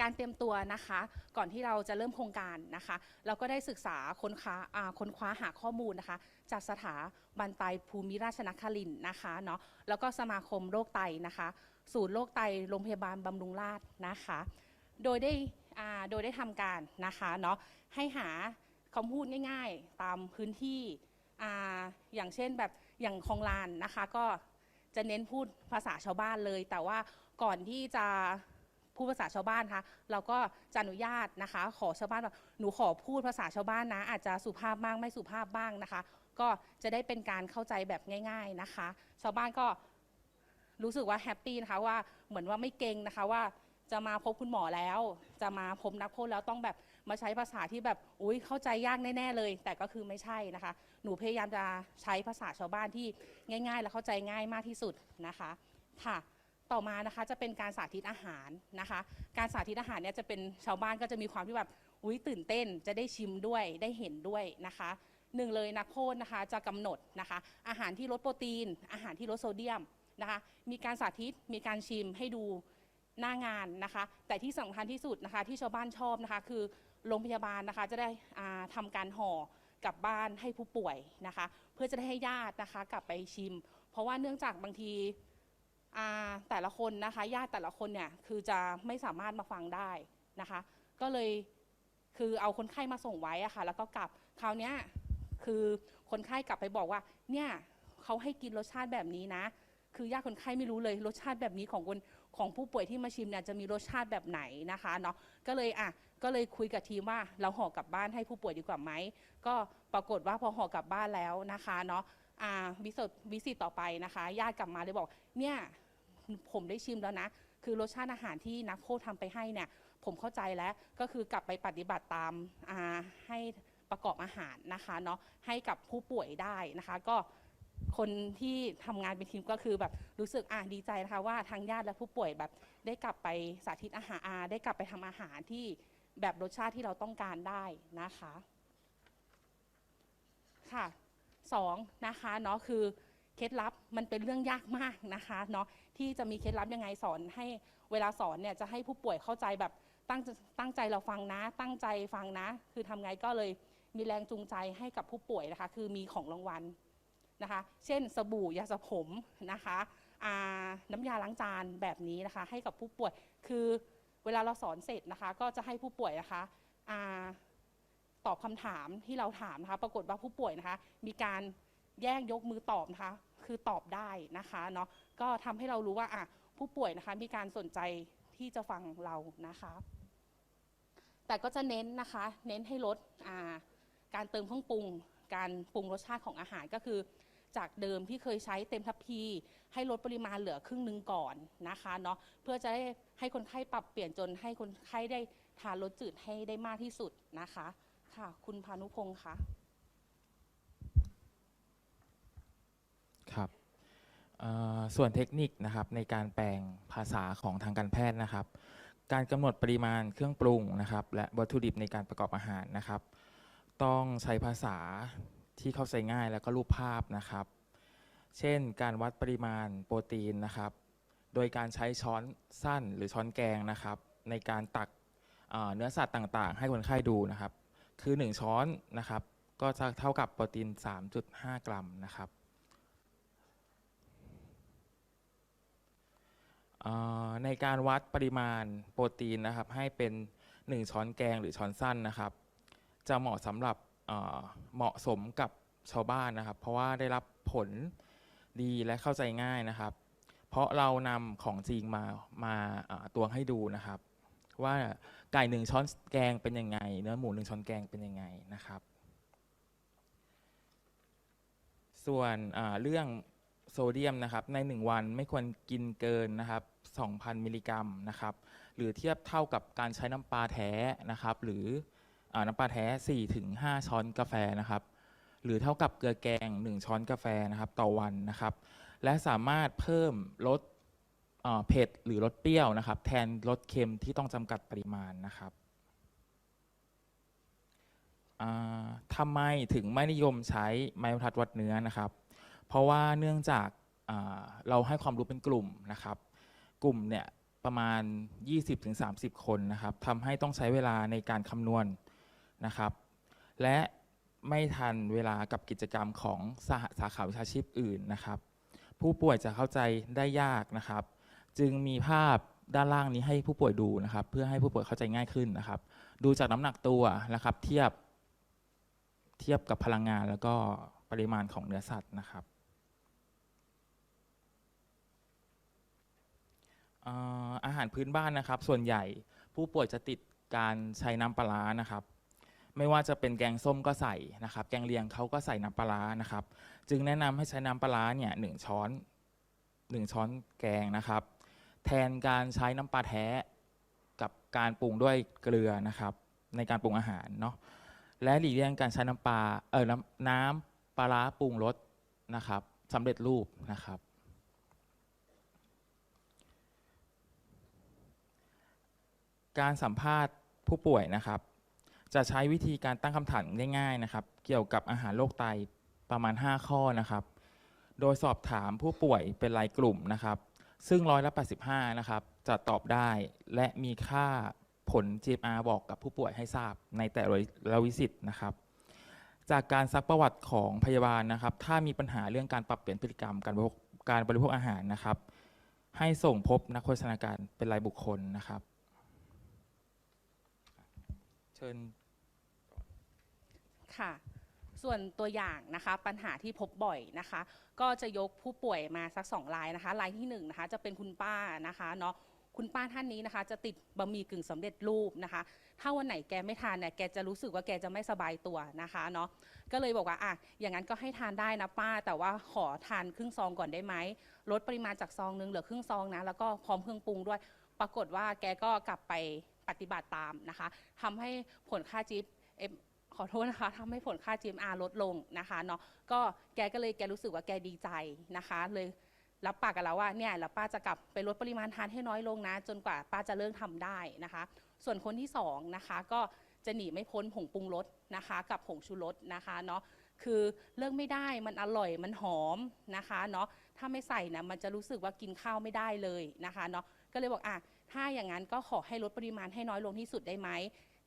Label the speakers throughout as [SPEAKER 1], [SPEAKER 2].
[SPEAKER 1] การเตรียมตัวนะคะ ก่อนที่เราจะเริ่มโครงการนะคะ เราก็ได้ศึกษาค้นคว้าอ่าค้นคว้าหาข้อมูลนะคะ จากสถาบันไตภูมิราชนครินทร์นะคะเนาะแล้วก็สมาคมโรคไตนะคะ ศูนย์โรคไตโรงพยาบาลบำรุงราษฎร์นะคะ โดยได้อ่าโดยได้ทำการนะคะเนาะให้หาคำพูดง่ายๆ ตามพื้นที่อ่าอย่างเช่นแบบอย่างคลองลานนะคะก็จะเน้นพูดภาษาชาวบ้านเลย แต่ว่าก่อนที่จะ พูดภาษาชาวบ้านคะเราก็จะอนุญาตนะคะ ขอชาวบ้านว่าหนูขอพูดภาษาชาวบ้านนะ อาจจะสุภาพบ้างไม่สุภาพบ้างนะคะ ก็จะได้เป็นการเข้าใจแบบง่าย ๆนะคะ ชาวบ้านก็รู้สึกว่าแฮปปี้นะคะว่าเหมือนว่าไม่เก่งนะคะว่าจะมาพบคุณหมอแล้ว จะมาพบนักโทษแล้วต้องแบบมาใช้ภาษาที่แบบอุ้ยเข้าใจยากแน่ๆเลย แต่ก็คือไม่ใช่นะคะ หนูพยายามจะใช้ภาษาชาวบ้านที่ง่าย ๆ และเข้าใจง่ายมากที่สุดนะคะค่ะ ต่อมานะคะจะเป็นการสาธิตอาหารนะคะ การสาธิตอาหารเนี่ยจะเป็นชาวบ้านก็จะมีความที่แบบอุ้ยตื่นเต้นจะได้ชิมด้วยได้เห็นด้วยนะคะหนึ่งเลยนักโทษนะคะจะกำหนดนะคะ อาหารที่ลดโปรตีน อาหารที่ลดโซเดียมนะคะ มีการสาธิตมีการชิมให้ดูหน้างานนะคะ แต่ที่สำคัญที่สุดนะคะที่ชาวบ้านชอบนะคะ คือโรงพยาบาลนะคะจะได้อ่าทำการห่อกลับบ้านให้ผู้ป่วยนะคะ เพื่อจะได้ให้ญาตินะคะกลับไปชิม เพราะว่าเนื่องจากบางที แต่ละคนนะคะญาติแต่ละคนเนี่ยคือจะไม่สามารถมาฟังได้นะคะ ก็เลยคือเอาคนไข้มาส่งไว้อะค่ะแล้วก็กลับคราวเนี้ยคือคนไข้กลับไปบอกว่าเนี่ยเขาให้กินรสชาติแบบนี้นะ คือญาติคนไข้ไม่รู้เลยรสชาติแบบนี้ของคนของผู้ป่วยที่มาชิมเนี่ยจะมีรสชาติแบบไหนนะคะเนาะก็เลยอะก็เลยคุยกับทีมว่าเราห่อกลับบ้านให้ผู้ป่วยดีกว่าไหมก็ปรากฏว่าพอห่อกลับบ้านแล้วนะคะเนาะ วิสิตวิสิตต่อไปนะคะ ญาติกลับมาเลยบอกเนี่ยผมได้ชิมแล้วนะ คือรสชาติอาหารที่นักโทษทำไปให้เนี่ย ผมเข้าใจแล้วก็คือกลับไปปฏิบัติตามาให้ประกอบอาหารนะคะเนาะให้กับผู้ป่วยได้นะคะ ก็คนที่ทำงานเป็นทีมก็คือแบบรู้สึกอะดีใจนะคะว่าทางญาติและผู้ป่วยแบบได้กลับไปสาธิตอาหารอาได้กลับไปทำอาหารที่แบบรสชาติที่เราต้องการได้นะคะ ค่ะ สองนะคะเนาะคือเคล็ดลับมันเป็นเรื่องยากมากนะคะเนาะที่จะมีเคล็ดลับยังไงสอนให้เวลาสอนเนี่ยจะให้ผู้ป่วยเข้าใจแบบตั้งตั้งใจเราฟังนะ ตั้งใจฟังนะ คือทำไงก็เลยมีแรงจูงใจให้กับผู้ป่วยนะคะ คือมีของรางวัลนะคะ เช่นสบู่ยาสระผมนะคะน้ำยาล้างจานแบบนี้นะคะ ให้กับผู้ป่วยคือเวลาเราสอนเสร็จนะคะ ก็จะให้ผู้ป่วยนะคะ ตอบคำถามที่เราถามนะคะ ปรากฏว่าผู้ป่วยนะคะ มีการแยกยกมือตอบนะคะ คือตอบได้นะคะเนาะก็ทำให้เรารู้ว่าอะผู้ป่วยนะคะมีการสนใจที่จะฟังเรานะคะ แต่ก็จะเน้นนะคะ เน้นให้ลดการเติมเครื่องปรุง การปรุงรสชาติของอาหารก็คือ จากเดิมที่เคยใช้เต็มทัพพี ให้ลดปริมาณเหลือครึ่งหนึ่งก่อนนะคะเนาะเพื่อจะได้ให้คนไข้ปรับเปลี่ยนจนให้คนไข้ได้ทานรสจืดให้ได้มากที่สุดนะคะ ค่ะ คุณพานุพงศ์คะ
[SPEAKER 2] ครับส่วนเทคนิคนะครับในการแปลงภาษาของทางการแพทย์นะครับ การกำหนดปริมาณเครื่องปรุงนะครับ และวัตถุดิบในการประกอบอาหารนะครับ ต้องใช้ภาษาที่เข้าใจง่ายแล้วก็รูปภาพนะครับ เช่น การวัดปริมาณโปรตีนนะครับ โดยการใช้ช้อนสั้นหรือช้อนแกงนะครับ ในการตักเนื้อสัตว์ต่างๆ ให้คนไข้ดูนะครับ คือ 1 ช้อนนะครับ ก็จะเท่ากับโปรตีน 3.5 กรัมนะครับในการวัดปริมาณโปรตีนนะครับ ให้เป็น 1 ช้อนแกงหรือช้อนสั้นนะครับ จะเหมาะสำหรับเหมาะสมกับชาวบ้านนะครับ เพราะว่าได้รับผลดีและเข้าใจง่ายนะครับ เพราะเรานำของจริงมามาตวงให้ดูนะครับ ว่าไก่หนึ่งช้อนแกงเป็นยังไง เนื้อหมูหนึ่งช้อนแกงเป็นยังไงนะครับส่วนเรื่องโซเดียมนะครับใน 1 วันไม่ควรกินเกินนะครับ 2,000 มิลลิกรัมนะครับหรือเทียบเท่ากับการใช้น้ำปลาแท้นะครับ หรืออน้ำปลาแท้ 4-5 ช้อนกาแฟนะครับ หรือเท่ากับเกลือแกง 1 ช้อนกาแฟนะครับ ต่อวันนะครับ และสามารถเพิ่มลด เผ็ดหรือลดเปรี้ยวนะครับ แทนลดเค็มที่ต้องจำกัดปริมาณนะครับทำไมถึงไม่นิยมใช้ไม้บรรทัดวัดเนื้อนะครับ เพราะว่าเนื่องจากเราให้ความรู้เป็นกลุ่มนะครับ กลุ่มเนี่ยประมาณ 20-30 คนนะครับทำให้ต้องใช้เวลาในการคำนวณนะครับ และไม่ทันเวลากับกิจกรรมของสหสาขาวิชาชีพอื่นนะครับ ผู้ป่วยจะเข้าใจได้ยากนะครับ จึงมีภาพด้านล่างนี้ให้ผู้ป่วยดูนะครับ เพื่อให้ผู้ป่วยเข้าใจง่ายขึ้นนะครับ ดูจากน้ำหนักตัวนะครับ เทียบเทียบกับพลังงานแล้วก็ปริมาณของเนื้อสัตว์นะครับอาหารพื้นบ้านนะครับ ส่วนใหญ่ผู้ป่วยจะติดการใช้น้ำปลาร้านะครับ ไม่ว่าจะเป็นแกงส้มก็ใส่นะครับ แกงเลียงเขาก็ใส่น้ำปลาร้านะครับ จึงแนะนำให้ใช้น้ำปลาร้าเนี่ยหนึ่งช้อนหนึ่งช้อนแกงนะครับ แทนการใช้น้ำปลาแท้กับการปรุงด้วยเกลือนะครับ ในการปรุงอาหารเนาะและหลีกเลี่ยงการใช้น้ำปลาเออน้ำน้ำปลาร้าปรุงรสนะครับสำเร็จรูปนะครับ การสัมภาษณ์ผู้ป่วยนะครับ จะใช้วิธีการตั้งคำถามง่ายๆนะครับ เกี่ยวกับอาหารโรคไตประมาณ 5 ข้อนะครับ โดยสอบถามผู้ป่วยเป็นรายกลุ่มนะครับ ซึ่งร้อยละ85นะครับจะตอบได้และมีค่าผล GMR บอกกับผู้ป่วยให้ทราบในแต่ละวิสิตนะครับ จากการซักประวัติของพยาบาลนะครับ ถ้ามีปัญหาเรื่องการปรับเปลี่ยนพฤติกรรมการบริโภคการบริโภคอาหารนะครับ ให้ส่งพบนักโภชนาการเป็นรายบุคคลนะครับ เชิญ
[SPEAKER 1] ค่ะ ส่วนตัวอย่างนะคะปัญหาที่พบบ่อยนะคะ ก็จะยกผู้ป่วยมาสักสองรายนะคะรายที่หนึ่งนะคะจะเป็นคุณป้านะคะเนาะคุณป้าท่านนี้นะคะ จะติดบะหมี่กึ่งสำเร็จรูปนะคะ ถ้าวันไหนแกไม่ทานเนี่ยแกจะรู้สึกว่าแกจะไม่สบายตัวนะคะเนาะก็เลยบอกว่าอะอย่างนั้นก็ให้ทานได้นะป้า แต่ว่าขอทานครึ่งซองก่อนได้ไหมลดปริมาณจากซองนึงเหลือครึ่งซองนะแล้วก็พร้อมเครื่องปรุงด้วย ปรากฏว่าแกก็กลับไปปฏิบัติตามนะคะทำให้ผลค่าจิ๊บ ขอโทษนะคะทำให้ผลค่า GMR ลดลงนะคะเนาะก็แกก็เลยแกรู้สึกว่าแกดีใจนะคะ เลยรับปากกันแล้วว่าเนี่ยแล้วป้าจะกลับไปลดปริมาณทานให้น้อยลงนะ จนกว่าป้าจะเลิกทำได้นะคะ ส่วนคนที่สองนะคะก็จะหนีไม่พ้นผงปรุงรสนะคะ กับผงชูรสนะคะเนาะคือเลิกไม่ได้มันอร่อยมันหอมนะคะเนาะถ้าไม่ใส่นะมันจะรู้สึกว่ากินข้าวไม่ได้เลยนะคะเนาะก็เลยบอกอะถ้าอย่างนั้นก็ขอให้ลดปริมาณให้น้อยลงที่สุดได้ไหม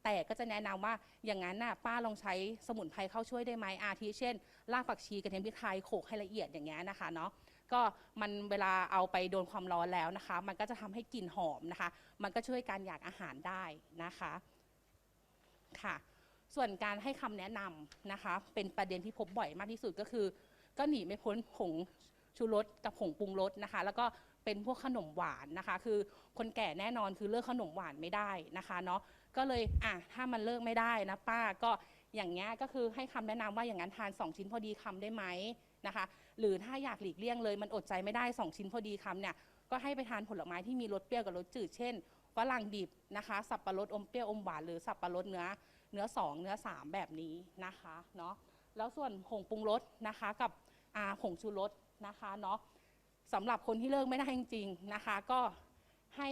[SPEAKER 1] แต่ก็จะแนะนำว่าอย่างนั้นน่ะป้าลองใช้สมุนไพรเข้าช่วยได้ไหมอาทิเช่นรากผักชีกระเทียมพริกไทยโขกให้ละเอียดอย่างเงี้ยนะคะเนาะก็มันเวลาเอาไปโดนความร้อนแล้วนะคะ มันก็จะทำให้กลิ่นหอมนะคะ มันก็ช่วยการอยากอาหารได้นะคะค่ะ ส่วนการให้คำแนะนำนะคะ เป็นประเด็นที่พบบ่อยมากที่สุดก็คือ ก็หนีไม่พ้นผงชูรสกับผงปรุงรสนะคะ แล้วก็ เป็นพวกขนมหวานนะคะ คือคนแก่แน่นอนคือเลิกขนมหวานไม่ได้นะคะเนาะก็เลยอะถ้ามันเลิกไม่ได้นะป้าก็อย่างเงี้ยก็คือให้คำแนะนำว่าอย่างนั้นทาน 2 ชิ้นพอดีคำได้ไหมนะคะ หรือถ้าอยากหลีกเลี่ยงเลยมันอดใจไม่ได้ 2 ชิ้นพอดีคำเนี่ยก็ให้ไปทานผลไม้ที่มีรสเปรี้ยวกับรสจืดเช่นฝรั่งดิบนะคะ สับปะรดอมเปรี้ยวอมหวานหรือสับปะรดเนื้อเนื้อ 2 เนื้อ 3 แบบนี้นะคะเนาะแล้วส่วนผงปรุงรสนะคะกับอาผงชูรสนะคะเนาะ สำหรับคนที่เลิกไม่ได้จริงๆนะคะ ก็ให้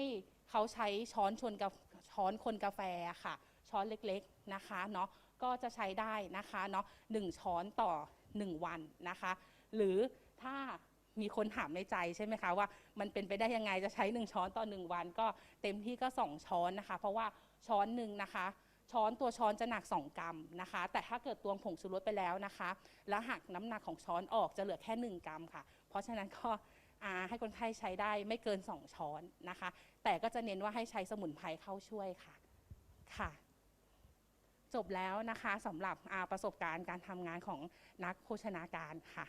[SPEAKER 1] เขาใช้ช้อนชนกับช้อนคนกาแฟค่ะ ช้อนเล็กๆนะคะเนาะก็จะใช้ได้นะคะเนาะหนึ่งช้อนต่อ 1 วันนะคะ หรือถ้ามีคนถามในใจใช่ไหมคะว่ามันเป็นไปได้ยังไงจะใช้ 1 ช้อนต่อ 1 วัน ก็เต็มที่ก็ 2 ช้อนนะคะ เพราะว่าช้อนหนึ่งนะคะ ช้อนตัวช้อนจะหนัก 2 กรัมนะคะ แต่ถ้าเกิดตวงผงชูรสไปแล้วนะคะ แล้วหักน้ำหนักของช้อนออกจะเหลือแค่ 1 กรัมค่ะ เพราะฉะนั้นก็ ให้คนไข้ใช้ได้ไม่เกิน 2 ช้อนนะคะ แต่ก็จะเน้นว่าให้ใช้สมุนไพรเข้าช่วยค่ะค่ะ จบแล้วนะคะสำหรับประสบการณ์การทำงานของนักโภชนาการค่ะ